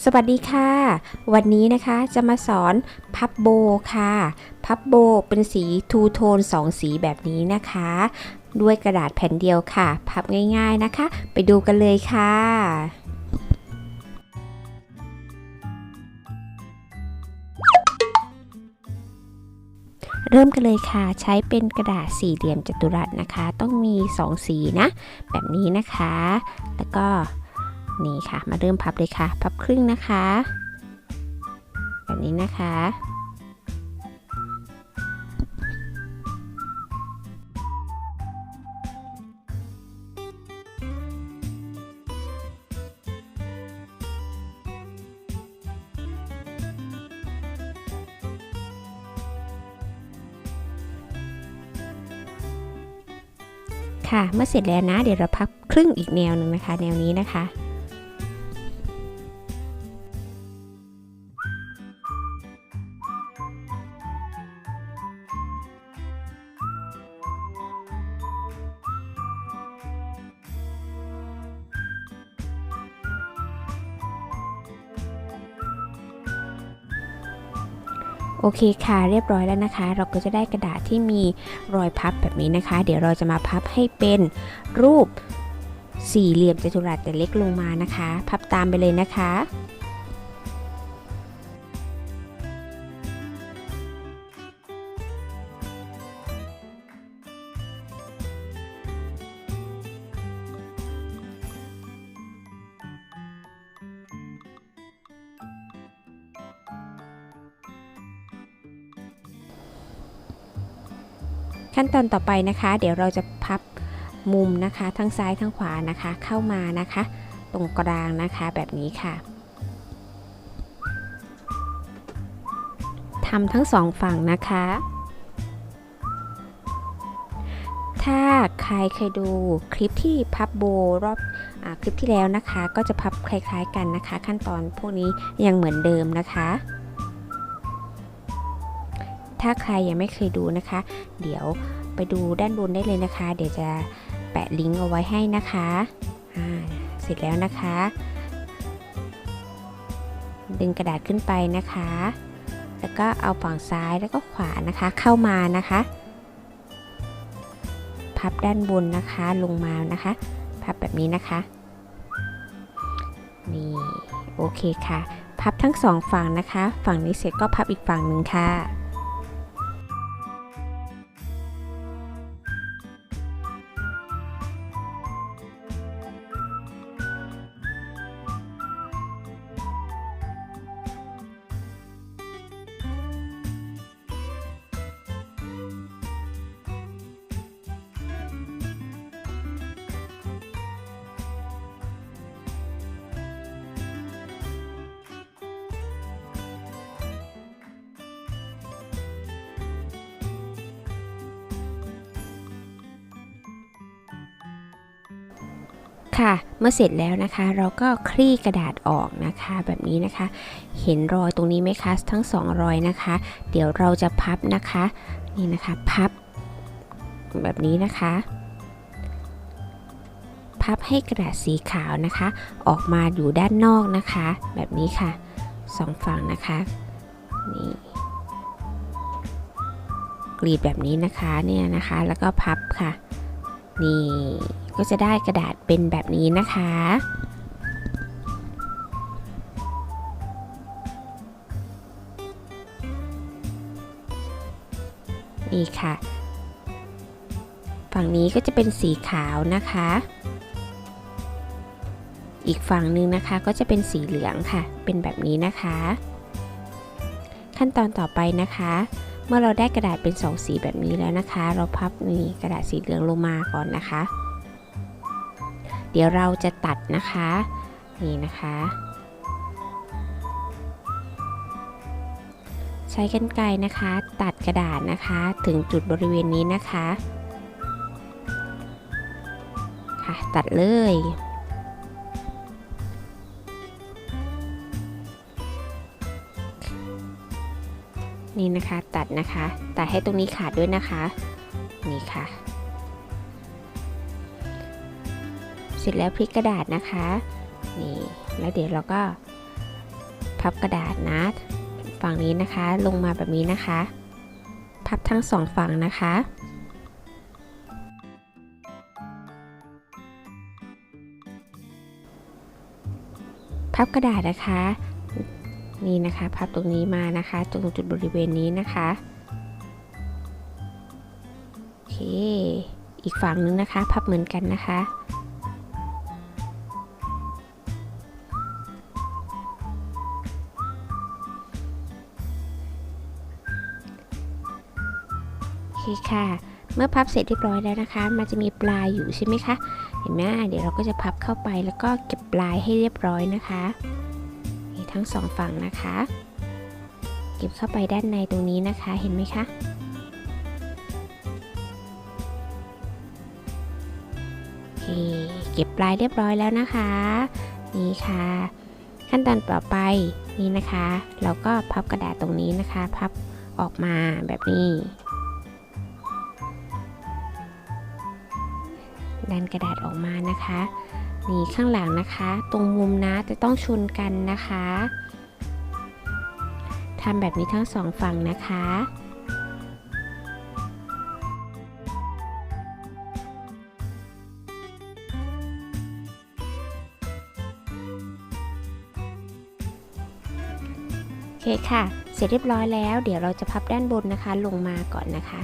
สวัสดีค่ะ วันนี้นะคะจะมาสอนพับโบค่ะ พับโบเป็นสีทูโทน2สีแบบนี้นะคะ ด้วยกระดาษแผ่นเดียวค่ะ พับง่ายๆนะคะ ไปดูกันเลยค่ะเริ่มกันเลยค่ะใช้เป็นกระดาษสี่เหลี่ยมจัตุรัสนะคะ ต้องมี 2 สีนะ แบบนี้นะคะ แล้วก็ นี่ค่ะ มาเริ่มพับเลยค่ะ พับครึ่งนะคะ แบบนี้นะคะ ค่ะ เมื่อเสร็จแล้วนะ เดี๋ยวเราพับครึ่งอีกแนวหนึ่งนะคะ แนวนี้นะคะ โอเคค่ะเรียบร้อยแล้วนะคะ เราก็จะได้กระดาษที่มีรอยพับแบบนี้นะคะ เดี๋ยวเราจะมาพับให้เป็นรูปสี่เหลี่ยมจัตุรัสแต่เล็กลงมานะคะ พับตามไปเลยนะคะ ขั้นตอนต่อไปนะคะ เดี๋ยวเราจะพับมุมนะคะ ทั้งซ้ายทั้งขวานะคะ เข้ามานะคะ ตรงกลางนะคะแบบนี้ค่ะทำทั้งสองฝั่งนะคะ ถ้าใครเคยดูคลิปที่พับโบรอบอคลิปที่แล้วนะคะ ก็จะพับคล้ายๆกันนะคะ ขั้นตอนพวกนี้ยังเหมือนเดิมนะคะ ถ้าใครยังไม่เคยดูนะคะ เดี๋ยวไปดูด้านบนได้เลยนะคะ เดี๋ยวจะแปะลิงก์เอาไว้ให้นะคะอ่าเสร็จแล้วนะคะ ดึงกระดาษขึ้นไปนะคะ แล้วก็เอาฝั่งซ้ายแล้วก็ขวานะคะเข้ามานะคะ พับด้านบนนะคะลงมานะคะ พับแบบนี้นะคะนี่โอเคค่ะ พับทั้งสองฝั่งนะคะ ฝั่งนี้เสร็จก็พับอีกฝั่งหนึ่งค่ะ ค่ะ เมื่อเสร็จแล้วนะคะ เราก็คลี่กระดาษออกนะคะ แบบนี้นะคะ เห็นรอยตรงนี้ไหมคะ ทั้งสองรอยนะคะ เดี๋ยวเราจะพับนะคะ นี่นะคะ พับ แบบนี้นะคะ พับให้กระดาษสีขาวนะคะ ออกมาอยู่ด้านนอกนะคะ แบบนี้ค่ะสองฝั่งนะคะ นี่กรีดแบบนี้นะคะ เนี่ยนะคะ แล้วก็พับค่ะ นี่ก็จะได้กระดาษเป็นแบบนี้นะคะ นี่ค่ะ ฝั่งนี้ก็จะเป็นสีขาวนะคะ อีกฝั่งหนึ่งนะคะก็จะเป็นสีเหลืองค่ะ เป็นแบบนี้นะคะ ขั้นตอนต่อไปนะคะ เมื่อเราได้กระดาษเป็นสองสีแบบนี้แล้วนะคะ เราพับนี่กระดาษสีเหลืองลงมาก่อนนะคะ เดี๋ยวเราจะตัดนะคะ นี่นะคะ ใช้กรรไกรนะคะ ตัดกระดาษนะคะ ถึงจุดบริเวณนี้นะคะ ค่ะ ตัดเลย นี่นะคะตัดนะคะ ตัดให้ตรงนี้ขาดด้วยนะคะ นี่ค่ะ เสร็จแล้วพลิกกระดาษนะคะ นี่แล้วเดี๋ยวเราก็พับกระดาษนะ ฝั่งนี้นะคะลงมาแบบนี้นะคะ พับทั้งสองฝั่งนะคะพับกระดาษนะคะ นี่นะคะพับตรงนี้มานะคะ ตรงจุดบริเวณนี้นะคะโอเค อีกฝั่งนึงนะคะ พับเหมือนกันนะคะโอเคค่ะ เมื่อพับเสร็จเรียบร้อยแล้วนะคะ มันจะมีปลายอยู่ใช่ไหมคะ เห็นไหมเดี๋ยวเราก็จะพับเข้าไปแล้วก็เก็บปลายให้เรียบร้อยนะคะ ทั้งสองฝั่งนะคะ เก็บเข้าไปด้านในตรงนี้นะคะ เห็นไหมคะเก็บปลายเรียบร้อยแล้วนะคะ นี่ค่ะ ขั้นตอนต่อไปนี่นะคะ เราก็พับกระดาษตรงนี้นะคะ พับออกมาแบบนี้ ดันกระดาษออกมานะคะ นี่ข้างหลังนะคะ ตรงมุมนะจะต้องชนกันนะคะทำแบบนี้ทั้งสองฝั่งนะคะโอเคค่ะ เสร็จเรียบร้อยแล้ว เดี๋ยวเราจะพับด้านบนนะคะ ลงมาก่อนนะคะ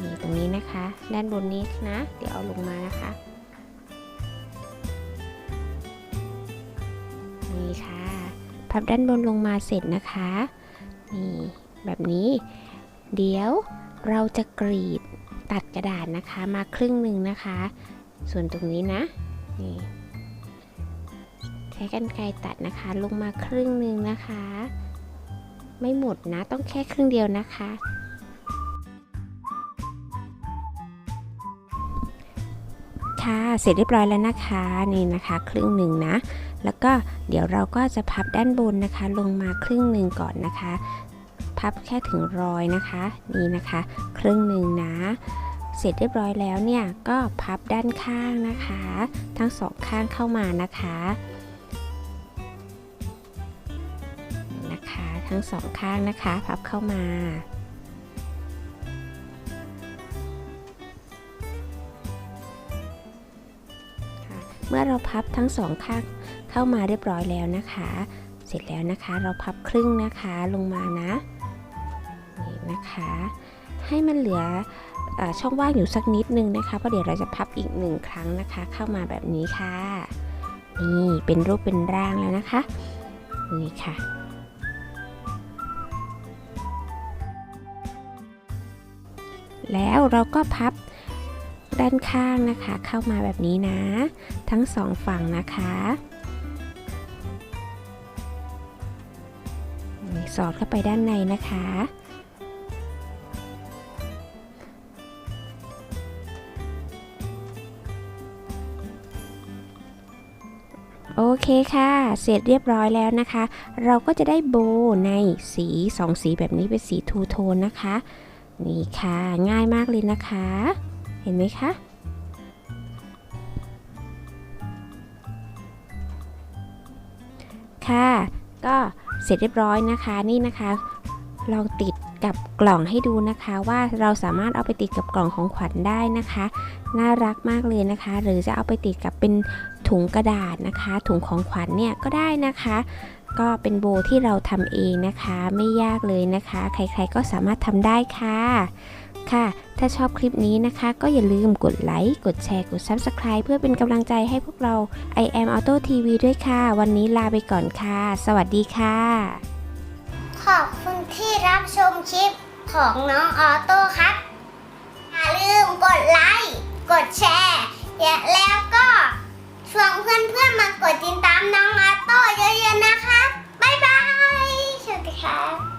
นี่ตรงนี้นะคะ ด้านบนนี้นะ เดี๋ยวเอาลงมานะคะ ค่ะ พับด้านบนลงมาเสร็จนะคะ นี่ แบบนี้ เดี๋ยวเราจะกรีดตัดกระดาษนะคะมาครึ่งหนึ่งนะคะ ส่วนตรงนี้นะ นี่ใช้กันไกรตัดนะคะลงมาครึ่งหนึ่งนะคะ ไม่หมดนะต้องแค่ครึ่งเดียวนะคะ ค่ะ เสร็จเรียบร้อยแล้วนะคะ นี่นะคะ ครึ่งหนึ่งนะ แล้วก็เดี๋ยวเราก็จะพับด้านบนนะคะ ลงมาครึ่งหนึ่งก่อนนะคะ พับแค่ถึงรอยนะคะ นี่นะคะ ครึ่งหนึ่งนะ เสร็จเรียบร้อยแล้วเนี่ยก็พับด้านข้างนะคะ ทั้งสองข้างเข้ามานะคะนะคะ ทั้งสองข้างนะคะ พับเข้ามา มื่อเราพับทั้งสองข้างเข้ามาเรียบร้อยแล้วนะคะ เสร็จแล้วนะคะเราพับครึ่งนะคะลงมานะนี่นะคะ ให้มันเหลือเออช่องว่างอยู่สักนิดนึงนะคะเพราะเดี๋ยวเราจะพับอีกหนึ่งครั้งนะคะ เข้ามาแบบนี้ค่ะนี่เป็นรูปเป็นร่างแล้วนะคะนี่ค่ะแล้วเราก็พับ ด้านข้างนะคะ เข้ามาแบบนี้นะ ทั้งสองฝั่งนะคะสอดเข้าไปด้านในนะคะ โอเคค่ะ เสร็จเรียบร้อยแล้วนะคะ เราก็จะได้โบในสีสองสีแบบนี้เป็นสีทูโทนนะคะ นี่ค่ะ ง่ายมากเลยนะคะ เห็นไหมคะ ค่ะ ก็เสร็จเรียบร้อยนะคะนี่นะคะ ลองติดกับกล่องให้ดูนะคะว่าเราสามารถเอาไปติดกับกล่องของขวัญได้นะคะ น่ารักมากเลยนะคะ หรือจะเอาไปติดกับเป็นถุงกระดาษนะคะ ถุงของขวัญเนี่ยก็ได้นะคะ ก็เป็นโบที่เราทำเองนะคะ ไม่ยากเลยนะคะ ใครๆก็สามารถทำได้ค่ะ ค่ะ ถ้าชอบคลิปนี้นะคะ ก็อย่าลืมกดไลค์ กดแชร์ กด Subscribe เพื่อเป็นกำลังใจให้พวกเรา I am Auto TV ด้วยค่ะ วันนี้ลาไปก่อนค่ะ สวัสดีค่ะ ขอบคุณที่รับชมคลิปของน้องออโต้ครับ อย่าลืมกดไลค์ กดแชร์และแล้วก็ชวนเพื่อนๆมากดติดตามน้องออโต้เยอะๆนะคะ บ๊ายบายสวัสดีครับ